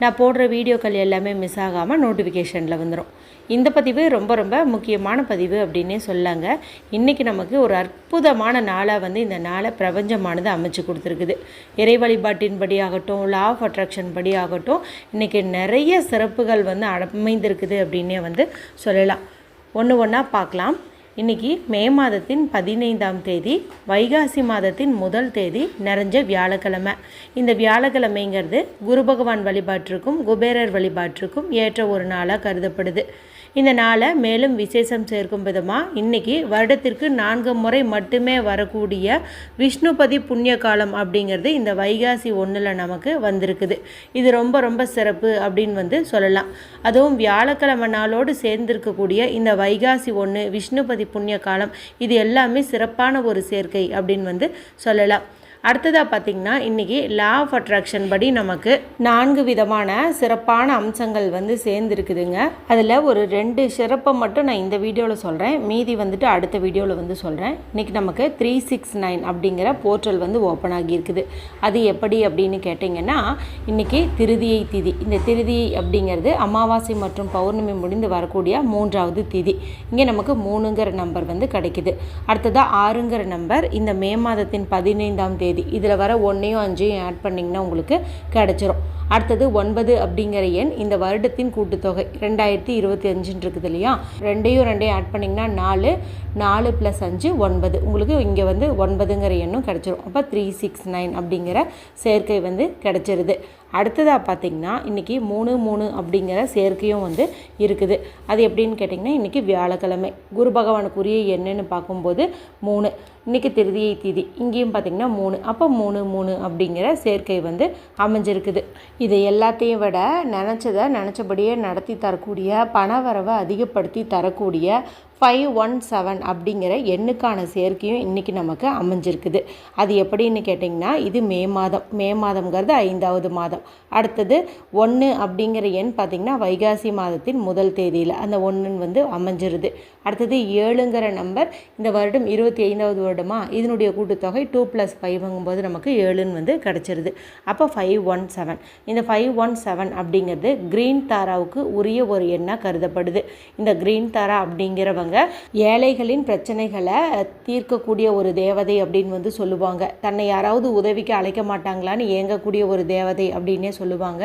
நான் போடுற வீடியோக்கள் எல்லாமே மிஸ் ஆகாமல் நோட்டிஃபிகேஷனில் வந்துடும் இந்த பதிவு ரொம்ப ரொம்ப முக்கியமான பதிவு அப்படின்னே சொல்லாங்க. இன்றைக்கி நமக்கு ஒரு அற்புதமான நாளாக வந்து இந்த நாளை பிரபஞ்சமானது அமைச்சு கொடுத்துருக்குது. இறை வழிபாட்டின் படியாகட்டும் லா ஆஃப் அட்ராக்ஷன் படி ஆகட்டும் இன்றைக்கி நிறைய சிறப்புகள் வந்து அமைந்திருக்குது அப்படின்னே வந்து சொல்லலாம். ஒன்று ஒன்றா பார்க்கலாம். இன்னைக்கு மே மாதத்தின் பதினைந்தாம் தேதி வைகாசி மாதத்தின் முதல் தேதி நிறைஞ்ச வியாழக்கிழமை. இந்த வியாழக்கிழமைங்கிறது குரு பகவான் வழிபாட்டிற்கும் குபேரர் வழிபாட்டிற்கும் ஏற்ற ஒரு நாளாக கருதப்படுது. இந்த நாளை மேலும் விசேஷம் சேர்க்கும் விதமாக இன்னைக்கு வருடத்திற்கு நான்கு முறை மட்டுமே வரக்கூடிய விஷ்ணுபதி புண்ணிய காலம் அப்படிங்கிறது இந்த வைகாசி ஒன்றில் நமக்கு வந்திருக்குது. இது ரொம்ப ரொம்ப சிறப்பு அப்படின்னு வந்து சொல்லலாம். அதுவும் வியாழக்கிழமை நாளோடு சேர்ந்திருக்கக்கூடிய இந்த வைகாசி ஒன்று விஷ்ணுபதி புண்ணிய காலம் இது எல்லாமே சிறப்பான ஒரு சேர்க்கை அப்படின்னு வந்து சொல்லலாம். அடுத்ததாக பார்த்திங்கன்னா இன்றைக்கி லா ஆஃப் அட்ராக்ஷன் படி நமக்கு நான்கு விதமான சிறப்பான அம்சங்கள் வந்து சேர்ந்துருக்குதுங்க. அதில் ஒரு ரெண்டு சிறப்பை மட்டும் நான் இந்த வீடியோவில் சொல்கிறேன் மீதி வந்துட்டு அடுத்த வீடியோவில் வந்து சொல்கிறேன் இன்றைக்கி நமக்கு த்ரீ சிக்ஸ் நைன் அப்படிங்கிற போர்ட்டல் வந்து ஓப்பன் ஆகியிருக்குது. அது எப்படி அப்படின்னு கேட்டிங்கன்னா இன்றைக்கி திருதியை திதி. இந்த திருதியை அப்படிங்கிறது அமாவாசை மற்றும் பௌர்ணமி முடிந்து வரக்கூடிய மூன்றாவது திதி. இங்கே நமக்கு மூணுங்கிற நம்பர் வந்து கிடைக்குது. அடுத்ததாக ஆறுங்கிற நம்பர் இந்த மே மாதத்தின் பதினைந்தாம் தேதி இதில் வர ஒன்றையும் அஞ்சையும் ஆட் பண்ணிங்கன்னா உங்களுக்கு கிடச்சிரும். அடுத்தது ஒன்பது அப்படிங்கிற எண் இந்த வருடத்தின் கூட்டுத்தொகை. ரெண்டாயிரத்தி இருபத்தி அஞ்சுன்னு இருக்குது இல்லையா? ரெண்டையும் ரெண்டையும் ஆட் பண்ணிங்கன்னா நாலு நாலு ப்ளஸ் அஞ்சு ஒன்பது. உங்களுக்கு இங்கே வந்து ஒன்பதுங்கிற எண்ணும் கிடச்சிரும். அப்போ த்ரீ சிக்ஸ் நைன் அப்படிங்கிற சேர்க்கை வந்து கிடச்சிருது. அடுத்ததாக பார்த்திங்கன்னா இன்றைக்கி மூணு மூணு அப்படிங்கிற சேர்க்கையும் வந்து இருக்குது. அது எப்படின்னு கேட்டிங்கன்னா இன்றைக்கி வியாழக்கிழமை. குரு பகவானுக்குரிய என்னன்னு பார்க்கும்போது மூணு. இன்றைக்கி திருதியை தீதி. இங்கேயும் பார்த்திங்கன்னா மூணு. அப்போ மூணு மூணு அப்படிங்கிற சேர்க்கை வந்து அமைஞ்சிருக்குது. இது எல்லாத்தையும் விட நினச்சதை நினச்சபடியே நடத்தி தரக்கூடிய பண வரவை அதிகப்படுத்தி தரக்கூடிய ஃபைவ் ஒன் செவன் அப்படிங்கிற எண்ணுக்கான சேர்க்கையும் இன்றைக்கி நமக்கு அமைஞ்சிருக்குது. அது எப்படின்னு கேட்டிங்கன்னா இது மே மாதம். மே மாதம்ங்கிறது ஐந்தாவது மாதம். அடுத்தது ஒன்று அப்படிங்கிற எண் பார்த்திங்கன்னா வைகாசி மாதத்தின் முதல் தேதியில் அந்த ஒன்றுன்னு வந்து அமைஞ்சிருது. அடுத்தது ஏழுங்கிற நம்பர் இந்த வருடம் இருபத்தி ஐந்தாவது வருடமா? இதனுடைய கூட்டுத்தொகை டூ ப்ளஸ் ஃபைவ்ங்கும்போது நமக்கு ஏழுன்னு வந்து கிடச்சிருது. அப்போ ஃபைவ் ஒன் செவன் இந்த ஃபைவ் ஒன் செவன் அப்படிங்கிறது க்ரீன் தாராவுக்கு உரிய ஒரு எண்ணாக கருதப்படுது. இந்த க்ரீன் தாரா அப்படிங்கிறவங்க ஏழைகளின் பிரச்சனைகளை தீர்க்கக்கூடிய ஒரு தேவதை அப்படின்னு வந்து சொல்லுவாங்க. தன்னை யாராவது உதவிக்கு அழைக்க மாட்டாங்களான்னு ஏங்கக்கூடிய ஒரு தேவதை அப்படின்னே சொல்லுவாங்க.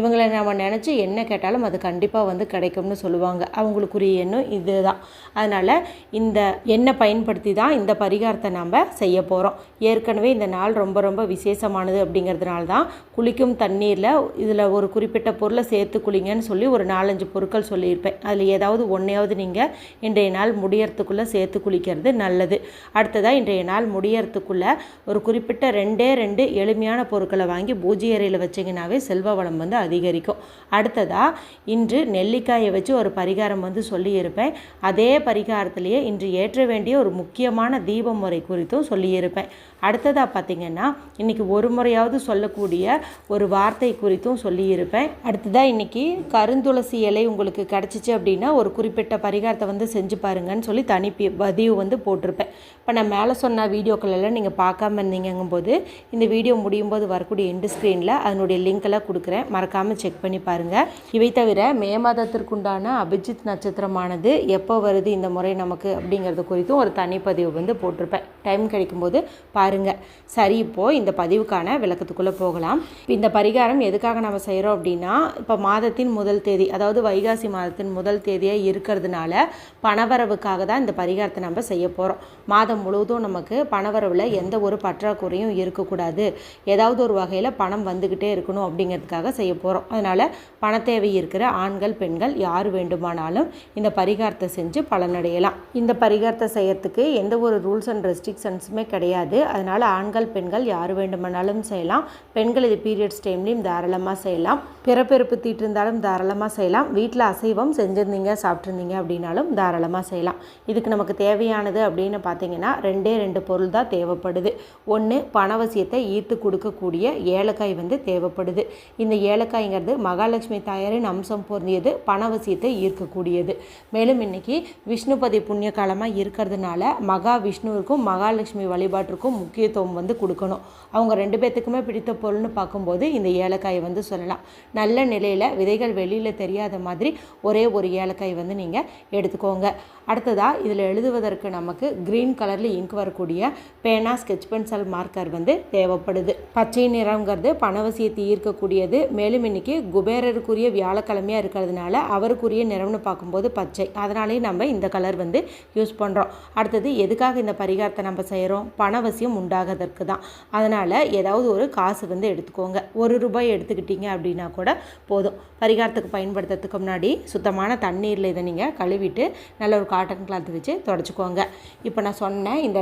இவங்களை நம்ம நினச்சி என்ன கேட்டாலும் அது கண்டிப்பாக வந்து கிடைக்கும்னு சொல்லுவாங்க. அவங்களுக்குரிய எண்ணம் இதுதான். அதனால் இந்த எண்ணெய் பயன்படுத்தி தான் இந்த பரிகாரத்தை நாம் செய்ய போகிறோம் ஏற்கனவே இந்த நாள் ரொம்ப ரொம்ப விசேஷமானது அப்படிங்கிறதுனால தான் குளிக்கும் தண்ணீரில் இதில் ஒரு குறிப்பிட்ட பொருளை சேர்த்து குளிங்கன்னு சொல்லி ஒரு நாலஞ்சு பொருட்கள் சொல்லியிருப்பேன். அதில் ஏதாவது ஒன்றையாவது நீங்கள் இன்றைய இன்றைய நாள் முடியறதுக்குள்ளே சேர்த்து குளிக்கிறது நல்லது. அடுத்ததாக இன்றைய நாள் முடியறதுக்குள்ளே ஒரு குறிப்பிட்ட ரெண்டே ரெண்டு எளிமையான பொருட்களை வாங்கி பூஜை அறையில் வச்சிங்கனாவே செல்வ வளம் வந்து அதிகரிக்கும். அடுத்ததாக இன்று நெல்லிக்காயை வச்சு ஒரு பரிகாரம் வந்து சொல்லியிருப்பேன். அதே பரிகாரத்திலேயே இன்று ஏற்ற வேண்டிய ஒரு முக்கியமான தீப முறை குறித்தும் சொல்லியிருப்பேன். அடுத்ததாக பார்த்திங்கன்னா இன்றைக்கி ஒரு முறையாவது சொல்லக்கூடிய ஒரு வார்த்தை குறித்தும் சொல்லியிருப்பேன். அடுத்ததாக இன்றைக்கி கருந்துளசி இலை உங்களுக்கு கிடச்சிச்சு அப்படின்னா ஒரு குறிப்பிட்ட பரிகாரத்தை வந்து செஞ்சு பாருங்கன்னு சொல்லி தனி பதிவு வந்து போட்டிருப்பேன். இப்போ நான் மேலே சொன்ன வீடியோக்கள் எல்லாம் நீங்கள் பார்க்காம இருந்தீங்கும்போது இந்த வீடியோ முடியும் போது வரக்கூடிய எண்டு ஸ்க்ரீனில் அதனுடைய லிங்கெல்லாம் கொடுக்குறேன். மறக்காமல் செக் பண்ணி பாருங்கள் இவை தவிர மே மாதத்திற்குண்டான அபிஜித் நட்சத்திரமானது எப்போ வருது இந்த முறை நமக்கு அப்படிங்கிறது குறித்தும் ஒரு தனிப்பதிவு வந்து போட்டிருப்பேன். டைம் கிடைக்கும்போது பாருங்கள் சரி இப்போது இந்த பதிவுக்கான விளக்கத்துக்குள்ளே போகலாம். இந்த பரிகாரம் எதுக்காக நம்ம செய்கிறோம் அப்படின்னா இப்போ மாதத்தின் முதல் தேதி அதாவது வைகாசி மாதத்தின் முதல் தேதியாக இருக்கிறதுனால பணவரவுக்காக தான் இந்த பரிகாரத்தை நம்ம செய்ய போகிறோம் மாதம் முழுவதும் நமக்கு பணவரவில் எந்த ஒரு பற்றாக்குறையும் இருக்கக்கூடாது. ஏதாவது ஒரு வகையில் பணம் வந்துக்கிட்டே இருக்கணும் அப்படிங்கிறதுக்காக செய்ய போகிறோம் அதனால் பணத்தேவை இருக்கிற ஆண்கள் பெண்கள் யார் வேண்டுமானாலும் இந்த பரிகாரத்தை செஞ்சு பலனடையலாம் இந்த பரிகாரத்தை செய்யறதுக்கு எந்த ஒரு ரூல்ஸ் அண்ட் ரெஸ்ட்ரிக்ஷன்ஸுமே கிடையாது. அதனால் ஆண்கள் பெண்கள் யார் வேண்டுமானாலும் செய்யலாம். பெண்கள் இது பீரியட்ஸ் டைம்லேயும் தாராளமாக செய்யலாம். பிறப்பெருப்பு தீட்டு இருந்தாலும் தாராளமாக செய்யலாம். வீட்டில் அசைவம் செஞ்சுருந்தீங்க சாப்பிட்ருந்தீங்க அப்படின்னாலும் தாராளமாக செய்யலாம். இதுக்கு நமக்கு தேவையானது அப்படின்னு பார்த்தீங்கன்னா பார்த்தீங்கன்னா ரெண்டே ரெண்டு பொருள் தான் தேவைப்படுது. ஒன்று பணவசியத்தை ஈர்த்து கொடுக்கக்கூடிய ஏலக்காய் வந்து தேவைப்படுது. இந்த ஏலக்காய்ங்கிறது மகாலட்சுமி தாயாரின் அம்சம் பொருந்தியது பணவசியத்தை ஈர்க்கக்கூடியது. மேலும் இன்றைக்கி விஷ்ணுபதி புண்ணிய காலமாக இருக்கிறதுனால மகா விஷ்ணுவிற்கும் மகாலட்சுமி வழிபாட்டிற்கும் முக்கியத்துவம் வந்து கொடுக்கணும். அவங்க ரெண்டு பேர்த்துக்குமே பிடித்த பொருள்னு பார்க்கும்போது இந்த ஏலக்காயை வந்து சொல்லலாம். நல்ல நிலையில் விதைகள் வெளியில் தெரியாத மாதிரி ஒரே ஒரு ஏலக்காய் வந்து நீங்கள் எடுத்துக்கோங்க. அடுத்ததாக இதில் எழுதுவதற்கு நமக்கு க்ரீன் கலரில் இங்க் வரக்கூடிய பேனா ஸ்கெச் பென்சில் மார்க்கர் வந்து தேவைப்படுது. பச்சை நிறங்கிறது பணவசியத்தை ஈர்க்கக்கூடியது மேலும் இன்னைக்கு குபேரருக்குரிய வியாழக்கிழமையாக இருக்கிறதுனால அவருக்குரிய நிறம்னு பார்க்கும்போது பச்சை. அதனாலேயே நம்ம இந்த கலர் வந்து யூஸ் பண்ணுறோம் அடுத்தது எதுக்காக இந்த பரிகாரத்தை நம்ம செய்கிறோம் பணவசியம் உண்டாகிறதற்கு தான். அதனால் ஏதாவது ஒரு காசு வந்து எடுத்துக்கோங்க. ஒரு ரூபாய் எடுத்துக்கிட்டீங்க அப்படின்னா கூட போதும். பரிகாரத்துக்கு பயன்படுத்துறதுக்கு முன்னாடி சுத்தமான தண்ணீரில் இதை நீங்கள் கழுவிட்டு நல்ல ஒரு காட்டன் கிளாத் வச்சு தொடச்சிக்கோங்க. இப்போ நான் பண்ண இந்த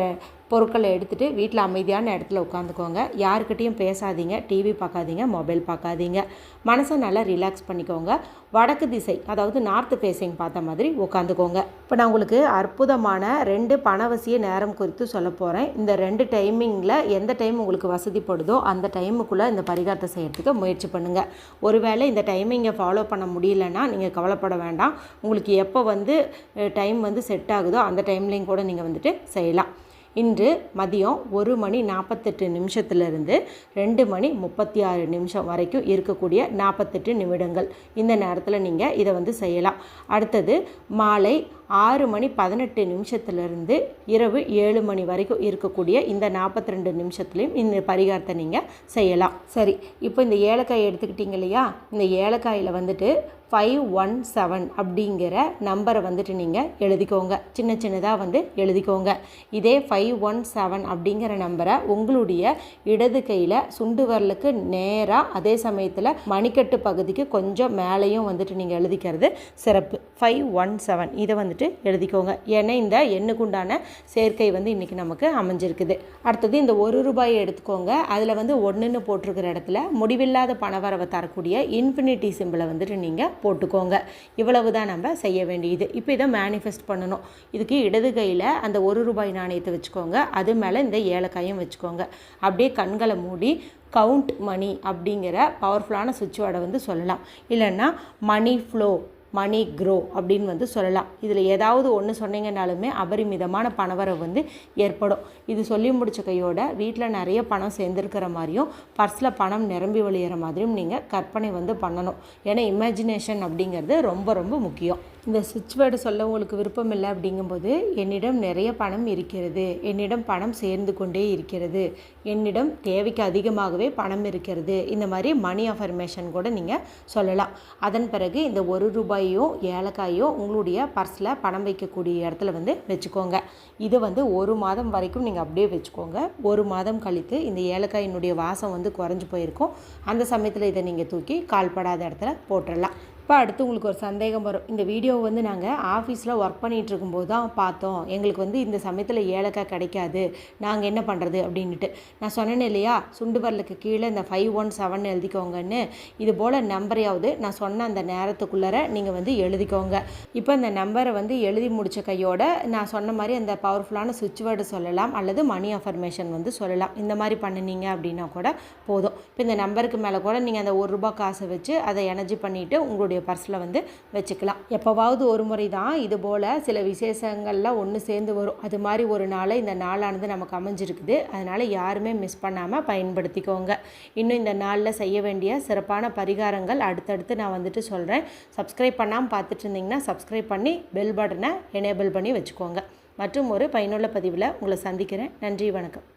பொருட்களை எடுத்துகிட்டு வீட்டில் அமைதியான இடத்துல உட்காந்துக்கோங்க. யாருக்கிட்டேயும் பேசாதீங்க. டிவி பார்க்காதீங்க. மொபைல் பார்க்காதீங்க. மனசை நல்லா ரிலாக்ஸ் பண்ணிக்கோங்க. வடக்கு திசை அதாவது நார்த்து ஃபேஸிங் பார்த்த மாதிரி உட்காந்துக்கோங்க. இப்போ நான் உங்களுக்கு அற்புதமான ரெண்டு பணவசிய நேரம் குறித்து சொல்ல போகிறேன் இந்த ரெண்டு டைமிங்கில் எந்த டைம் உங்களுக்கு வசதிப்படுதோ அந்த டைமுக்குள்ளே இந்த பரிகாரத்தை செய்கிறதுக்கு முயற்சி பண்ணுங்கள் ஒருவேளை இந்த டைமிங்கை ஃபாலோ பண்ண முடியலன்னா நீங்கள் கவலைப்பட வேண்டாம். உங்களுக்கு எப்போ வந்து டைம் வந்து செட் ஆகுதோ அந்த டைம்லேயும் கூட நீங்கள் வந்துட்டு செய்யலாம். இன்று மதியம் ஒரு மணி நாற்பத்தெட்டு நிமிஷத்துலேருந்து ரெண்டு மணி முப்பத்தி ஆறு நிமிஷம் வரைக்கும் இருக்கக்கூடிய நாற்பத்தெட்டு நிமிடங்கள். இந்த நேரத்தில் நீங்கள் இதை வந்து செய்யலாம். அடுத்தது மாலை ஆறு மணி பதினெட்டு நிமிஷத்துலேருந்து இரவு ஏழு மணி வரைக்கும் இருக்கக்கூடிய இந்த நாற்பத்தி ரெண்டு நிமிஷத்துலேயும் இந்த பரிகாரத்தை நீங்கள் செய்யலாம். சரி இப்போ இந்த ஏலக்காய் எடுத்துக்கிட்டீங்க இல்லையா? இந்த ஏலக்காயில் வந்துட்டு ஃபைவ் ஒன் செவன் அப்படிங்கிற நம்பரை வந்துட்டு நீங்கள் எழுதிக்கோங்க. சின்ன சின்னதாக வந்து எழுதிக்கோங்க. இதே ஃபைவ் ஒன் செவன் அப்படிங்கிற நம்பரை உங்களுடைய இடது கையில் சுண்டு வரலுக்கு நேராக அதே சமயத்தில் மணிக்கட்டு பகுதிக்கு கொஞ்சம் மேலேயும் வந்துட்டு நீங்கள் எழுதிக்கிறது சிறப்பு. ஃபைவ் ஒன் செவன் இதை வந்துட்டு எழுதிக்கோங்க. ஏன்னா இந்த எண்ணுக்குண்டான சேர்க்கை வந்து இன்றைக்கி நமக்கு அமைஞ்சிருக்குது. அடுத்தது இந்த ஒரு ரூபாயை எடுத்துக்கோங்க. அதில் வந்து ஒன்றுன்னு போட்டிருக்கிற இடத்துல முடிவில்லாத பணவரவை தரக்கூடிய இன்ஃபினிட்டி சிம்பிளை வந்துட்டு நீங்கள் போட்டுக்கோங்க. இவ்வளவு தான் நம்ம செய்ய வேண்டியது. இப்போ இதை மேனிஃபெஸ்ட் பண்ணணும். இதுக்கு இடது கையில் அந்த ஒரு ரூபாய் நாணயத்தை வச்சுக்கோங்க. அது மேலே இந்த ஏலக்காயும் வச்சுக்கோங்க. அப்படியே கண்களை மூடி கவுண்ட் மணி அப்படிங்கிற பவர்ஃபுல்லான சுவிட்ச் வேர்டை வந்து சொல்லலாம். இல்லைன்னா மணி ஃப்ளோ மணி க்ரோ அப்படின்னு வந்து சொல்லலாம். இதில் ஏதாவது ஒன்று சொன்னீங்கனாலுமே அபரிமிதமான பணவரவு வந்து ஏற்படும். இது சொல்லி முடிச்ச கையோட வீட்டில் நிறைய பணம் சேர்ந்துருக்கிற மாதிரியும் பர்ஸில் பணம் நிரம்பி வழியிற மாதிரியும் நீங்கள் கற்பனை வந்து பண்ணணும். ஏன்னா இமேஜினேஷன் அப்படிங்கிறது ரொம்ப ரொம்ப முக்கியம். இந்த சுவிட்ச் வேர்டு சொல்ல உங்களுக்கு விருப்பம் இல்லை அப்படிங்கும்போது என்னிடம் நிறைய பணம் இருக்கிறது. என்னிடம் பணம் சேர்ந்து கொண்டே இருக்கிறது. என்னிடம் தேவைக்கு அதிகமாகவே பணம் இருக்கிறது. இந்த மாதிரி மணி அஃபர்மேஷன் கூட நீங்கள் சொல்லலாம். அதன் பிறகு இந்த ஒரு ரூபாய் ஏலக்காயோ உங்களுடைய பர்ஸில் பணம் வைக்கக்கூடிய இடத்துல வந்து வச்சுக்கோங்க. இது வந்து ஒரு மாதம் வரைக்கும் நீங்கள் அப்படியே வச்சுக்கோங்க. ஒரு மாதம் கழித்து இந்த ஏலக்காயினுடைய வாசம் வந்து குறைஞ்சி போயிருக்கும். அந்த சமயத்தில் இதை நீங்கள் தூக்கி கால்படாத இடத்துல போட்டுடலாம் இப்போ அடுத்து உங்களுக்கு ஒரு சந்தேகம் வரும். இந்த வீடியோவை வந்து நாங்கள் ஆஃபீஸில் ஒர்க் பண்ணிகிட்டு இருக்கும்போது தான் பார்த்தோம். எங்களுக்கு வந்து இந்த சமயத்தில் ஏலக்காய் கிடைக்காது. நாங்கள் என்ன பண்ணுறது அப்படின்ட்டு நான் சொன்னேன் இல்லையா? சுண்டு பரலுக்கு கீழே இந்த ஃபைவ் ஒன் செவன் எழுதிக்கோங்கன்னு. இது போல் நம்பரையாவது நான் சொன்ன அந்த நேரத்துக்குள்ளார நீங்கள் வந்து எழுதிக்கோங்க. இப்போ இந்த நம்பரை வந்து எழுதி முடித்த கையோட நான் சொன்ன மாதிரி அந்த பவர்ஃபுல்லான சுவிட்ச் வேர்டு சொல்லலாம் அல்லது மணி அஃபர்மேஷன் வந்து சொல்லலாம். இந்த மாதிரி பண்ணினீங்க அப்படின்னா கூட போதும். இப்போ இந்த நம்பருக்கு மேலே கூட நீங்கள் அந்த ஒரு ரூபா காசை வச்சு அதை எனர்ஜி பண்ணிவிட்டு உங்களுடைய பர்ஸில் வந்து வச்சுக்கலாம். எப்போவாவது ஒரு முறை தான் இது போல் சில விசேஷங்கள்லாம் ஒன்று சேர்ந்து வரும். அது மாதிரி ஒரு நாளை இந்த நாளானது நமக்கு அமைஞ்சிருக்குது. அதனால் யாருமே மிஸ் பண்ணாமல் பயன்படுத்திக்கோங்க. இன்னும் இந்த நாளில் செய்ய வேண்டிய சிறப்பான பரிகாரங்கள் அடுத்தடுத்து நான் வந்துட்டு சொல்கிறேன் சப்ஸ்கிரைப் பண்ணாமல் பார்த்துட்டு இருந்தீங்கன்னா சப்ஸ்கிரைப் பண்ணி பெல் பட்டனை எனேபிள் பண்ணி வச்சுக்கோங்க. மற்றும் ஒரு பயனுள்ள பதிவில் உங்களை சந்திக்கிறேன். நன்றி வணக்கம்.